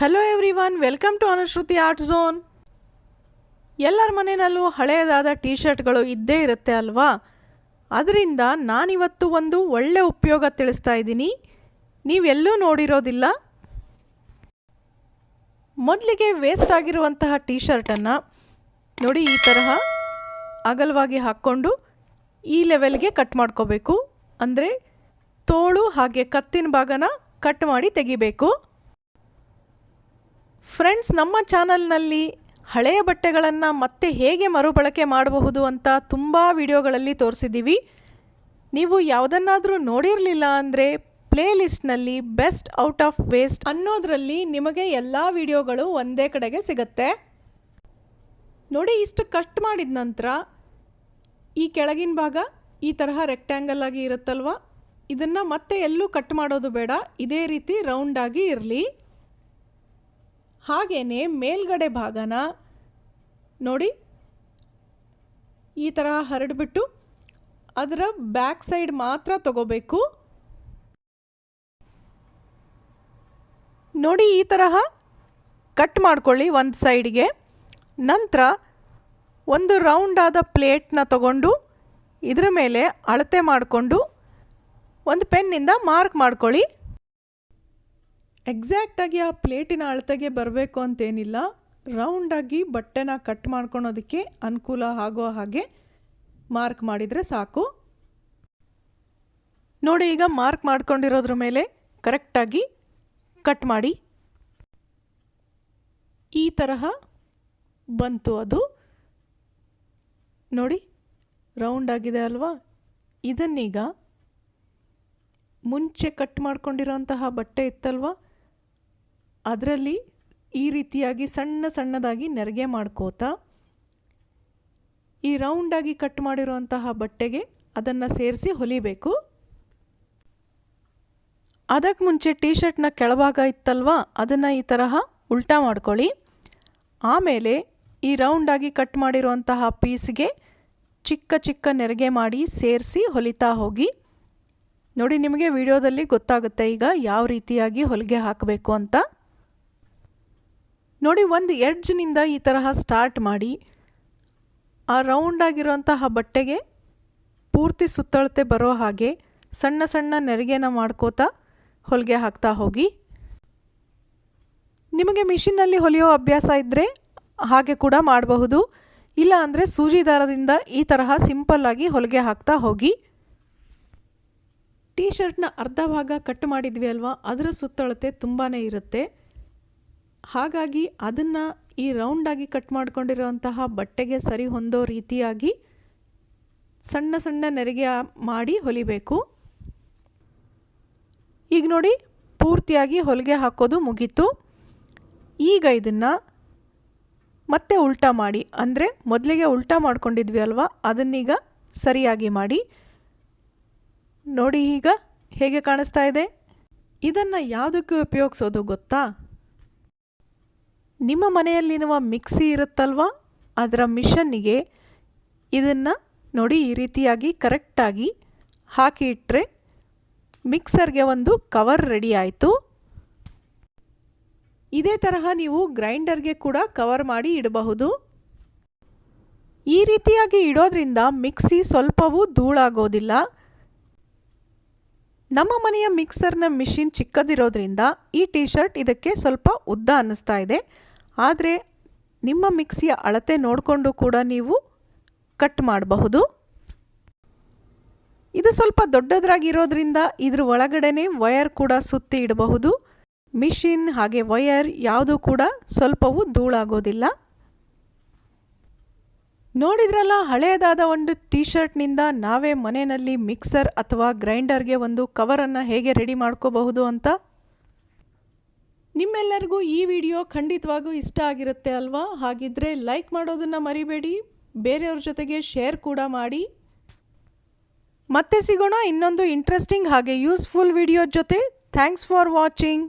Hello everyone welcome to Anushruti art zone ಎಲ್ಲರ ಮನೆಯಲ್ಲೂ ಹಳೆಯದಾದ ಟೀ ಶರ್ಟ್ಗಳು ಇದ್ದೇ ಇರುತ್ತೆ ಅಲ್ವಾ? ಅದರಿಂದ ನಾನಿವತ್ತು ಒಂದು ಒಳ್ಳೆ ಉಪಯೋಗ ತಿಳಿಸ್ತಾ ಇದ್ದೀನಿ. ನೀವೆಲ್ಲೂ ನೋಡಿರೋದಿಲ್ಲ. ಮೊದಲಿಗೆ ವೇಸ್ಟ್ ಆಗಿರುವಂತಹ ಟೀ ಶರ್ಟನ್ನು ನೋಡಿ ಈ ತರಹ ಅಗಲವಾಗಿ ಹಾಕ್ಕೊಂಡು ಈ ಲೆವೆಲ್ಗೆ ಕಟ್ ಮಾಡ್ಕೋಬೇಕು. ಅಂದರೆ ತೋಳು ಹಾಗೆ ಕತ್ತಿನ ಭಾಗನ ಕಟ್ ಮಾಡಿ ತೆಗಿಬೇಕು. ಫ್ರೆಂಡ್ಸ್ ನಮ್ಮ ಚಾನಲ್ನಲ್ಲಿ ಹಳೆಯ ಬಟ್ಟೆಗಳನ್ನು ಮತ್ತೆ ಹೇಗೆ ಮರುಬಳಕೆ ಮಾಡಬಹುದು ಅಂತ ತುಂಬ ವಿಡಿಯೋಗಳಲ್ಲಿ ತೋರಿಸಿದ್ದೀವಿ. ನೀವು ಯಾವುದನ್ನಾದರೂ ನೋಡಿರಲಿಲ್ಲ ಅಂದರೆ ಪ್ಲೇಲಿಸ್ಟ್ನಲ್ಲಿ ಬೆಸ್ಟ್ ಔಟ್ ಆಫ್ ವೇಸ್ಟ್ ಅನ್ನೋದರಲ್ಲಿ ನಿಮಗೆ ಎಲ್ಲ ವಿಡಿಯೋಗಳು ಒಂದೇ ಕಡೆಗೆ ಸಿಗುತ್ತೆ. ನೋಡಿ, ಇಷ್ಟು ಕಟ್ ಮಾಡಿದ ನಂತರ ಈ ಕೆಳಗಿನ ಭಾಗ ಈ ತರಹ ರೆಕ್ಟ್ಯಾಂಗಲ್ ಆಗಿ ಇರುತ್ತಲ್ವ? ಇದನ್ನು ಮತ್ತೆ ಎಲ್ಲೂ ಕಟ್ ಮಾಡೋದು ಬೇಡ. ಇದೇ ರೀತಿ ರೌಂಡಾಗಿ ಇರಲಿ. ಹಾಗೆಯೇ ಮೇಲ್ಗಡೆ ಭಾಗನ ನೋಡಿ ಈ ಥರ ಹರಡಿಬಿಟ್ಟು ಅದರ ಬ್ಯಾಕ್ ಸೈಡ್ ಮಾತ್ರ ತಗೋಬೇಕು. ನೋಡಿ ಈ ತರಹ ಕಟ್ ಮಾಡ್ಕೊಳ್ಳಿ ಒಂದು ಸೈಡ್ಗೆ. ನಂತರ ಒಂದು ರೌಂಡಾದ ಪ್ಲೇಟ್ನ ತಗೊಂಡು ಇದರ ಮೇಲೆ ಅಳತೆ ಮಾಡಿಕೊಂಡು ಒಂದು ಪೆನ್ನಿಂದ ಮಾರ್ಕ್ ಮಾಡ್ಕೊಳ್ಳಿ. ಎಕ್ಸಾಕ್ಟಾಗಿ ಆ ಪ್ಲೇಟಿನ ಅಳತೆಗೆ ಬರಬೇಕು ಅಂತೇನಿಲ್ಲ. ರೌಂಡಾಗಿ ಬಟ್ಟೆನ ಕಟ್ ಮಾಡ್ಕೊಳೋದಕ್ಕೆ ಅನುಕೂಲ ಆಗೋ ಹಾಗೆ ಮಾರ್ಕ್ ಮಾಡಿದರೆ ಸಾಕು. ನೋಡಿ ಈಗ ಮಾರ್ಕ್ ಮಾಡ್ಕೊಂಡಿರೋದ್ರ ಮೇಲೆ ಕರೆಕ್ಟಾಗಿ ಕಟ್ ಮಾಡಿ. ಈ ತರಹ ಬಂತು ಅದು. ನೋಡಿ ರೌಂಡ್ ಆಗಿದೆ ಅಲ್ವಾ? ಇದನ್ನೀಗ ಮುಂಚೆ ಕಟ್ ಮಾಡ್ಕೊಂಡಿರೋಂತಹ ಬಟ್ಟೆ ಇತ್ತಲ್ವ? ಅದರಲ್ಲಿ ಈ ರೀತಿಯಾಗಿ ಸಣ್ಣ ಸಣ್ಣದಾಗಿ ನೆರಿಗೆ ಮಾಡ್ಕೋತಾ ಈ ರೌಂಡಾಗಿ ಕಟ್ ಮಾಡಿರುವಂತಹ ಬಟ್ಟೆಗೆ ಅದನ್ನು ಸೇರಿಸಿ ಹೊಲಿಬೇಕು. ಅದಕ್ಕೆ ಮುಂಚೆ ಟೀ ಶರ್ಟ್ನ ಕೆಳಭಾಗ ಇತ್ತಲ್ವ? ಅದನ್ನು ಈ ತರಹ ಉಲ್ಟಾ ಮಾಡ್ಕೊಳ್ಳಿ. ಆಮೇಲೆ ಈ ರೌಂಡಾಗಿ ಕಟ್ ಮಾಡಿರುವಂತಹ ಪೀಸ್ಗೆ ಚಿಕ್ಕ ಚಿಕ್ಕ ನೆರಿಗೆ ಮಾಡಿ ಸೇರಿಸಿ ಹೊಲಿತಾ ಹೋಗಿ. ನೋಡಿ ನಿಮಗೆ ವಿಡಿಯೋದಲ್ಲಿ ಗೊತ್ತಾಗುತ್ತೆ ಈಗ ಯಾವ ರೀತಿಯಾಗಿ ಹೊಲಿಗೆ ಹಾಕಬೇಕು ಅಂತ. ನೋಡಿ, ಒಂದು ಎಡ್ಜ್ನಿಂದ ಈ ತರಹ ಸ್ಟಾರ್ಟ್ ಮಾಡಿ, ಆ ರೌಂಡ್ ಆಗಿರುವಂತಹ ಬಟ್ಟೆಗೆ ಪೂರ್ತಿ ಸುತ್ತಳತೆ ಬರೋ ಹಾಗೆ ಸಣ್ಣ ಸಣ್ಣ ನೆರಿಗೆನ ಮಾಡ್ಕೋತಾ ಹೊಲಿಗೆ ಹಾಕ್ತಾ ಹೋಗಿ. ನಿಮಗೆ ಮಿಷಿನ್ನಲ್ಲಿ ಹೊಲಿಯೋ ಅಭ್ಯಾಸ ಇದ್ದರೆ ಹಾಗೆ ಕೂಡ ಮಾಡಬಹುದು. ಇಲ್ಲ ಅಂದರೆ ಸೂಜಿ ದಾರದಿಂದ ಈ ತರಹ ಸಿಂಪಲ್ಲಾಗಿ ಹೊಲಿಗೆ ಹಾಕ್ತಾ ಹೋಗಿ. ಟೀ ಶರ್ಟ್ನ ಅರ್ಧ ಭಾಗ ಕಟ್ ಮಾಡಿದ್ವಿ ಅಲ್ವಾ? ಅದರ ಸುತ್ತಳತೆ ತುಂಬಾ ಇರುತ್ತೆ. ಹಾಗಾಗಿ ಅದನ್ನು ಈ ರೌಂಡಾಗಿ ಕಟ್ ಮಾಡ್ಕೊಂಡಿರೋಂತಹ ಬಟ್ಟೆಗೆ ಸರಿ ಹೊಂದೋ ರೀತಿಯಾಗಿ ಸಣ್ಣ ಸಣ್ಣ ನೆರಿಗೆ ಮಾಡಿ ಹೊಲಿಬೇಕು. ಈಗ ನೋಡಿ, ಪೂರ್ತಿಯಾಗಿ ಹೊಲಿಗೆ ಹಾಕೋದು ಮುಗೀತು. ಈಗ ಇದನ್ನು ಮತ್ತೆ ಉಲ್ಟಾ ಮಾಡಿ, ಅಂದರೆ ಮೊದಲಿಗೆ ಉಲ್ಟಾ ಮಾಡ್ಕೊಂಡಿದ್ವಿ ಅಲ್ವಾ, ಅದನ್ನೀಗ ಸರಿಯಾಗಿ ಮಾಡಿ. ನೋಡಿ ಈಗ ಹೇಗೆ ಕಾಣಿಸ್ತಾ ಇದೆ. ಇದನ್ನು ಯಾವುದಕ್ಕೆ ಉಪಯೋಗಿಸೋದು ಗೊತ್ತಾ? ನಿಮ್ಮ ಮನೆಯಲ್ಲಿರುವ ಮಿಕ್ಸಿ ಇರುತ್ತಲ್ವ? ಅದರ ಮಿಷನ್ನಿಗೆ ಇದನ್ನು ನೋಡಿ ಈ ರೀತಿಯಾಗಿ ಕರೆಕ್ಟಾಗಿ ಹಾಕಿ ಇಟ್ಟರೆ ಮಿಕ್ಸರ್ಗೆ ಒಂದು ಕವರ್ ರೆಡಿ ಆಯಿತು. ಇದೇ ತರಹ ನೀವು ಗ್ರೈಂಡರ್ಗೆ ಕೂಡ ಕವರ್ ಮಾಡಿ ಇಡಬಹುದು. ಈ ರೀತಿಯಾಗಿ ಇಡೋದ್ರಿಂದ ಮಿಕ್ಸಿ ಸ್ವಲ್ಪವೂ ಧೂಳಾಗೋದಿಲ್ಲ. ನಮ್ಮ ಮನೆಯ ಮಿಕ್ಸರ್ನ ಮಿಷಿನ್ ಚಿಕ್ಕದಿರೋದ್ರಿಂದ ಈ ಟೀ ಶರ್ಟ್ ಇದಕ್ಕೆ ಸ್ವಲ್ಪ ಉದ್ದ ಅನ್ನಿಸ್ತಾ ಇದೆ. ಆದರೆ ನಿಮ್ಮ ಮಿಕ್ಸಿಯ ಅಳತೆ ನೋಡಿಕೊಂಡು ಕೂಡ ನೀವು ಕಟ್ ಮಾಡಬಹುದು. ಇದು ಸ್ವಲ್ಪ ದೊಡ್ಡದ್ರಾಗಿರೋದ್ರಿಂದ ಇದ್ರ ಒಳಗಡೆನೆ ವಯರ್ ಕೂಡ ಸುತ್ತಿ ಇಡಬಹುದು. ಮಿಷಿನ್ ಹಾಗೆ ವಯರ್ ಯಾವುದು ಕೂಡ ಸ್ವಲ್ಪವೂ ಧೂಳಾಗೋದಿಲ್ಲ. ನೋಡಿದ್ರಲ್ಲ ಹಳೆಯದಾದ ಒಂದು ಟೀ ಶರ್ಟ್ನಿಂದ ನಾವೇ ಮನೆಯಲ್ಲಿ ಮಿಕ್ಸರ್ ಅಥವಾ ಗ್ರೈಂಡರ್ಗೆ ಒಂದು ಕವರನ್ನು ಹೇಗೆ ರೆಡಿ ಮಾಡ್ಕೋಬಹುದು ಅಂತ? ನಿಮ್ಮೆಲ್ಲರಿಗೂ ಈ ವಿಡಿಯೋ ಖಂಡಿತವಾಗೂ ಇಷ್ಟ ಆಗಿರುತ್ತೆ ಅಲ್ವಾ? ಹಾಗಿದ್ರೆ ಲೈಕ್ ಮಾಡೋದನ್ನು ಮರಿಬೇಡಿ, ಬೇರೆಯವ್ರ ಜೊತೆಗೆ ಶೇರ್ ಕೂಡ ಮಾಡಿ. ಮತ್ತೆ ಸಿಗೋಣ ಇನ್ನೊಂದು ಇಂಟ್ರೆಸ್ಟಿಂಗ್ ಹಾಗೆ ಯೂಸ್ಫುಲ್ ವಿಡಿಯೋ ಜೊತೆ. Thanks for watching